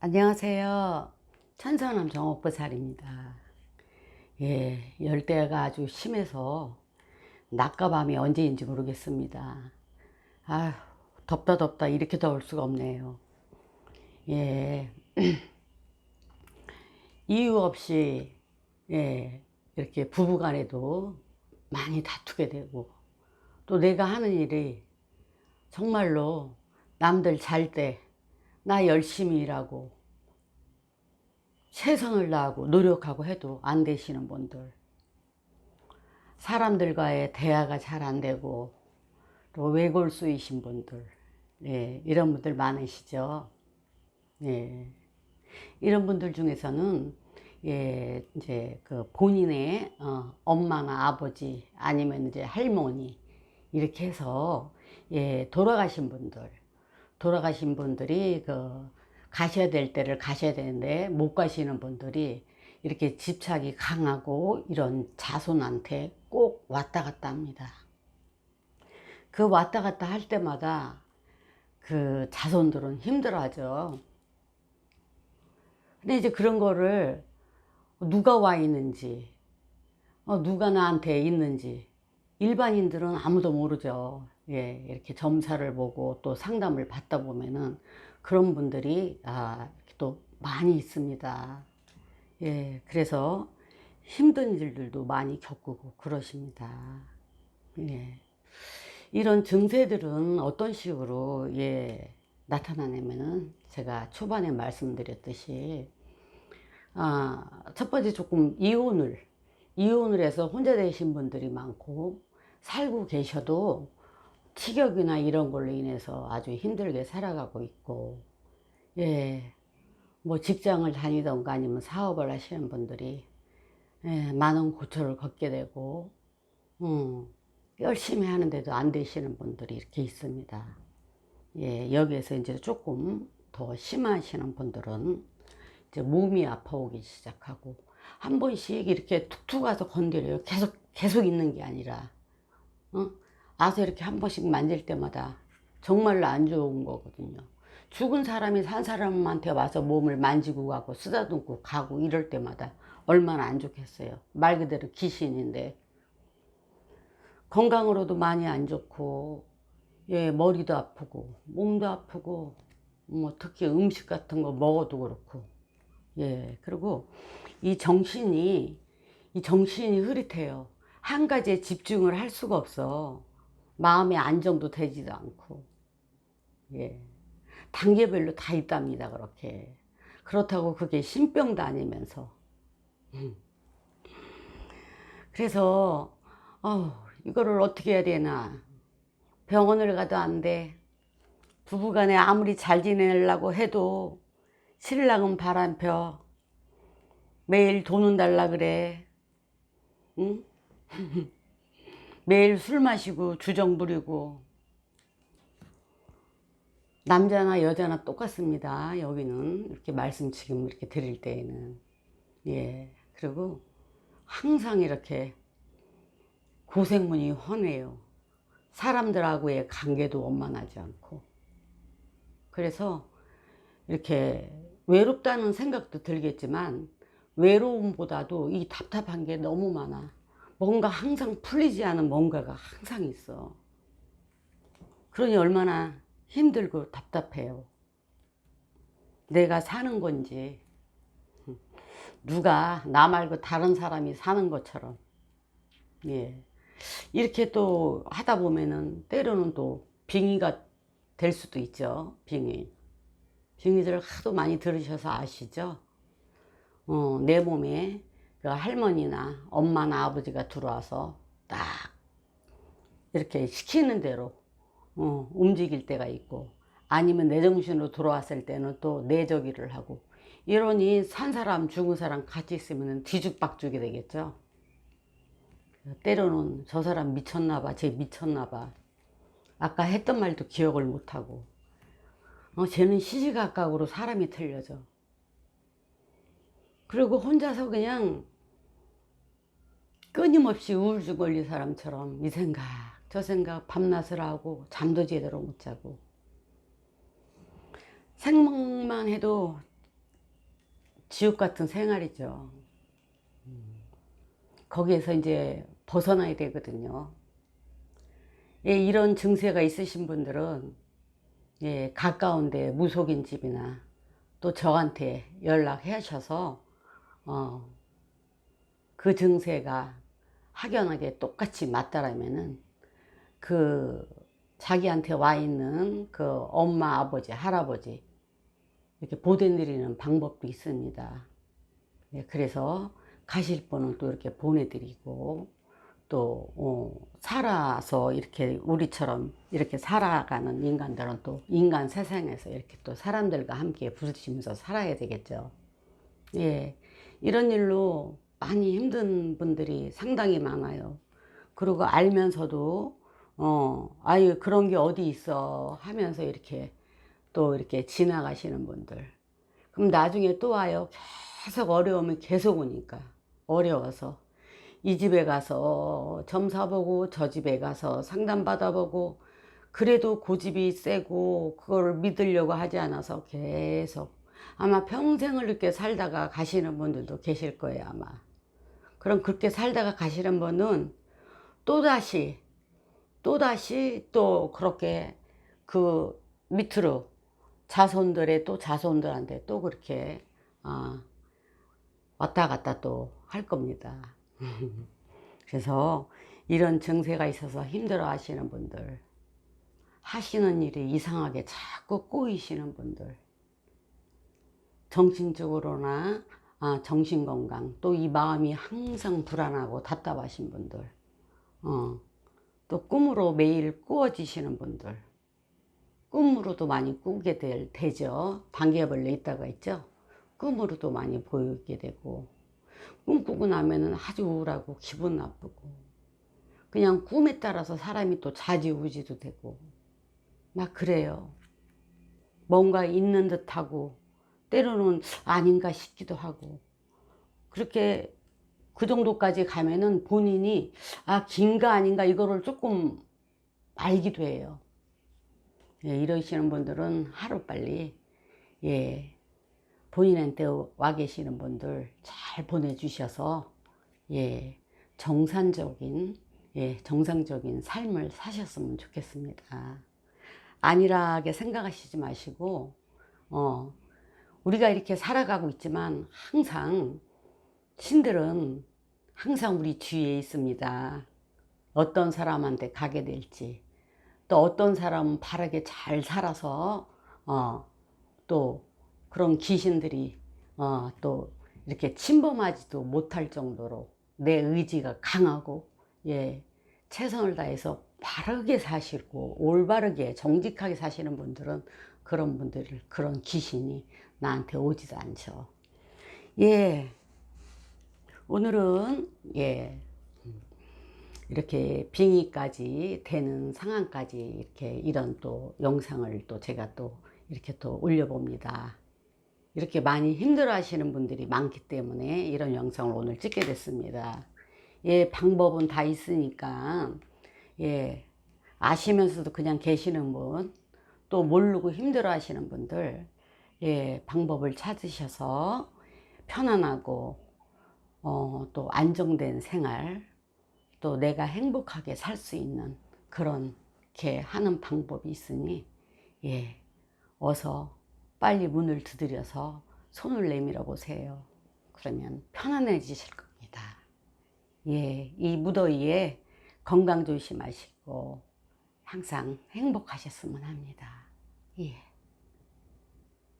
안녕하세요. 천선함 정옥보살입니다. 예, 열대가 아주 심해서 낮과 밤이 언제인지 모르겠습니다. 아휴, 덥다 덥다 이렇게 더울 수가 없네요. 예, 이유 없이 예, 이렇게 부부간에도 많이 다투게 되고 또 내가 하는 일이 정말로 남들 잘 때 나 열심히 일하고 최선을 다하고 노력하고 해도 안 되시는 분들 사람들과의 대화가 잘 안 되고 또 외골수이신 분들 예, 이런 분들 많으시죠. 예. 이런 분들 중에서는 예, 이제 그 본인의 어, 엄마나 아버지 아니면 이제 할머니 이렇게 해서 예, 돌아가신 분들 돌아가신 분들이 그 가셔야 될 때를 가셔야 되는데 못 가시는 분들이 이렇게 집착이 강하고 이런 자손한테 꼭 왔다 갔다 합니다. 그 왔다 갔다 할 때마다 그 자손들은 힘들어하죠. 근데 이제 그런 거를 누가 와 있는지, 어, 누가 나한테 있는지 일반인들은 아무도 모르죠. 예, 이렇게 점사를 보고 또 상담을 받다 보면은 그런 분들이 아, 또 많이 있습니다. 예, 그래서 힘든 일들도 많이 겪고 그러십니다. 예. 이런 증세들은 어떤 식으로 예, 나타나냐면은 제가 초반에 말씀드렸듯이 아, 첫 번째 조금 이혼을 이혼을 해서 혼자 되신 분들이 많고 살고 계셔도 식욕이나 이런 걸로 인해서 아주 힘들게 살아가고 있고 예, 뭐 직장을 다니던가 아니면 사업을 하시는 분들이 예, 많은 고초를 겪게 되고 음, 열심히 하는데도 안 되시는 분들이 이렇게 있습니다. 예, 여기에서 이제 조금 더 심하시는 분들은 이제 몸이 아파오기 시작하고 한 번씩 이렇게 툭툭 와서 건드려요. 계속 계속 있는 게 아니라 어? 와서 이렇게 한 번씩 만질 때마다 정말로 안 좋은 거거든요. 죽은 사람이 산 사람한테 와서 몸을 만지고 가고 쓰다듬고 가고 이럴 때마다 얼마나 안 좋겠어요. 말 그대로 귀신인데 건강으로도 많이 안 좋고 예 머리도 아프고 몸도 아프고 뭐 특히 음식 같은 거 먹어도 그렇고 예 그리고 이 정신이 이 정신이 흐릿해요. 한 가지에 집중을 할 수가 없어. 마음의 안정도 되지도 않고. 예. 단계별로 다 있답니다 그렇게. 그렇다고 그게 신병도 아니면서. 음. 그래서 어, 이거를 어떻게 해야 되나. 병원을 가도 안돼. 부부간에 아무리 잘 지내려고 해도 신랑은 바람펴. 매일 돈은 달라 그래. 응? 매일 술 마시고 주정 부리고 남자나 여자나 똑같습니다. 여기는 이렇게 말씀 지금 이렇게 드릴 때에는 예 그리고 항상 이렇게 고생문이 훤해요. 사람들하고의 관계도 원만하지 않고 그래서 이렇게 외롭다는 생각도 들겠지만 외로움보다도 이 답답한 게 너무 많아. 뭔가 항상 풀리지 않은 뭔가가 항상 있어. 그러니 얼마나 힘들고 답답해요. 내가 사는 건지, 누가 나 말고 다른 사람이 사는 것처럼, 예. 이렇게 또 하다 보면은 때로는 또 빙의가 될 수도 있죠. 빙의. 빙의들을 하도 많이 들으셔서 아시죠? 어, 내 몸에 그 할머니나 엄마나 아버지가 들어와서 딱 이렇게 시키는 대로 어, 움직일 때가 있고 아니면 내 정신으로 돌아왔을 때는 또 내저기를 하고 이러니 산 사람 죽은 사람 같이 있으면 뒤죽박죽이 되겠죠. 때로는 저 사람 미쳤나 봐, 쟤 미쳤나 봐. 아까 했던 말도 기억을 못하고 어, 쟤는 시시각각으로 사람이 틀려져. 그리고 혼자서 그냥 끊임없이 우울증 걸린 사람처럼 이 생각 저 생각 밤낮을 하고 잠도 제대로 못 자고 생각만 해도 지옥 같은 생활이죠. 음. 거기에서 이제 벗어나야 되거든요. 예, 이런 증세가 있으신 분들은 예, 가까운데 무속인 집이나 또 저한테 연락하셔서 어, 그 증세가 확연하게 똑같이 맞다라면은 그 자기한테 와 있는 그 엄마, 아버지, 할아버지 이렇게 보내드리는 방법도 있습니다. 예, 그래서 가실 분은 또 이렇게 보내드리고 또 어, 살아서 이렇게 우리처럼 이렇게 살아가는 인간들은 또 인간 세상에서 이렇게 또 사람들과 함께 부딪히면서 살아야 되겠죠. 예, 이런 일로 많이 힘든 분들이 상당히 많아요. 그리고 알면서도 어, 아유 그런 게 어디 있어 하면서 이렇게 또 이렇게 지나가시는 분들. 그럼 나중에 또 와요. 계속 어려움이 계속 오니까 어려워서 이 집에 가서 점사 보고 저 집에 가서 상담 받아보고 그래도 고집이 세고 그걸 믿으려고 하지 않아서 계속 아마 평생을 이렇게 살다가 가시는 분들도 계실 거예요 아마 그럼 그렇게 살다가 가시는 분은 또다시 또다시 또 그렇게 그 밑으로 자손들의 또 자손들한테 또 그렇게 아, 왔다 갔다 또 할 겁니다. 그래서 이런 증세가 있어서 힘들어 하시는 분들, 하시는 일이 이상하게 자꾸 꼬이시는 분들, 정신적으로나 아, 정신건강, 또 이 마음이 항상 불안하고 답답하신 분들, 어, 또 꿈으로 매일 꾸어지시는 분들, 꿈으로도 많이 꾸게 될, 되죠. 반개벌레 있다가 있죠. 꿈으로도 많이 보이게 되고, 꿈꾸고 나면은 아주 우울하고 기분 나쁘고, 그냥 꿈에 따라서 사람이 또 자지우지도 되고, 막 그래요. 뭔가 있는 듯하고, 때로는 아닌가 싶기도 하고, 그렇게 그 정도까지 가면은 본인이 아, 긴가 아닌가 이거를 조금 알기도 해요. 예, 이러시는 분들은 하루빨리, 예, 본인한테 와 계시는 분들 잘 보내주셔서, 예, 정상적인, 예, 정상적인 삶을 사셨으면 좋겠습니다. 안일하게 생각하시지 마시고, 어, 우리가 이렇게 살아가고 있지만 항상 신들은 항상 우리 주위에 있습니다. 어떤 사람한테 가게 될지, 또 어떤 사람은 바르게 잘 살아서, 어, 또 그런 귀신들이, 어, 또 이렇게 침범하지도 못할 정도로 내 의지가 강하고, 예, 최선을 다해서 바르게 사시고, 올바르게 정직하게 사시는 분들은 그런 분들을, 그런 귀신이 나한테 오지도 않죠. 예. 오늘은 예 이렇게 빙의까지 되는 상황까지 이렇게 이런 또 영상을 또 제가 또 이렇게 또 올려봅니다. 이렇게 많이 힘들어 하시는 분들이 많기 때문에 이런 영상을 오늘 찍게 됐습니다. 예, 방법은 다 있으니까, 예, 아시면서도 그냥 계시는 분, 또 모르고 힘들어 하시는 분들, 예, 방법을 찾으셔서 편안하고 어, 또 안정된 생활, 또 내가 행복하게 살 수 있는 그런 게 하는 방법이 있으니, 예, 어서 빨리 문을 두드려서 손을 내밀어 보세요. 그러면 편안해지실 겁니다. 예, 이 무더위에 건강 조심하시고 항상 행복하셨으면 합니다. 예.